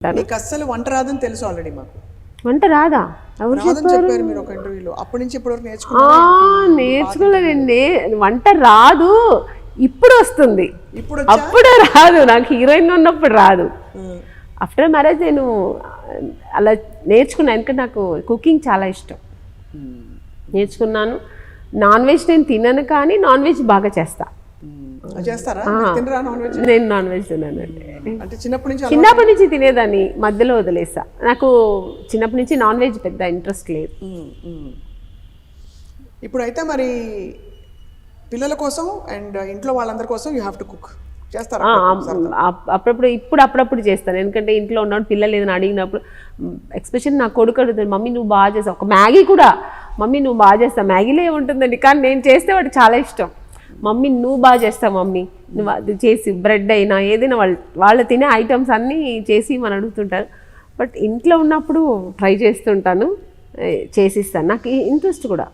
నీకు అస్సలు వంట రాదని తెలుసు ఆల్రెడీ మాకు. వంట రాదా? ఎవరు చెప్పారు మీరు ఒక ఇంటర్వ్యూలో. అప్పటి నుంచి ఇప్పటి వరకు ఆ, నేర్చుకున్నారు నేర్చుకోలేదండి వంట రాదు. ఇప్పుడు వస్తుంది. ఇప్పుడు అప్పుడే రాదు. నాకు హీరోయిన్ ఉన్నప్పుడు రాదు. ఆఫ్టర్ మ్యారేజ్ నేను అలా నేర్చుకున్నాను ఎందుకంటే నాకు కుకింగ్ చాలా ఇష్టం. నేర్చుకున్నాను. నాన్ వెజ్ నేను తినను కానీ నాన్ వెజ్ బాగా చేస్తా. అది చేస్తారా? తినరా నాన్ వెజ్ నేను నాన్ వెజ్ తిన్నానండి అంటే చిన్నప్పటి నుంచి చిన్నప్పటి నుంచి తినేదాన్ని మధ్యలో వదిలేసా. నాకు చిన్నప్పటి నుంచి నాన్ వెజ్ పెద్ద ఇంట్రెస్ట్ లేదు. ఇప్పుడైతే మరి పిల్లల కోసం అండ్ ఇంట్లో వాళ్ళందరి కోసం యూ హ్యావ్ టు కుక్ చేస్తారా? అప్పుడప్పుడు ఇప్పుడు అప్పుడప్పుడు చేస్తాను. ఎందుకంటే ఇంట్లో ఉన్నప్పుడు పిల్లలు ఏదైనా అడిగినప్పుడు ఎక్స్పెషల్ నా కొడుకు అడుగుతాడు మమ్మీ నువ్వు బాగా చేస్తావు. ఒక మ్యాగీ కూడా మమ్మీ నువ్వు బాగా చేస్తావు. మ్యాగీలో ఏముంటుందండి? కానీ నేను చేస్తే వాడికి చాలా ఇష్టం. మమ్మీ నువ్వు బాగా చేస్తావు మమ్మీ. నువ్వు అది చేసి బ్రెడ్ అయినా ఏదైనా వాళ్ళు వాళ్ళు తినే ఐటమ్స్ అన్నీ చేసి మనం అడుగుతుంటారు. బట్ ఇంట్లో ఉన్నప్పుడు ట్రై చేస్తుంటాను. చేసిస్తాను. నాకు ఇంట్రెస్ట్ కూడా.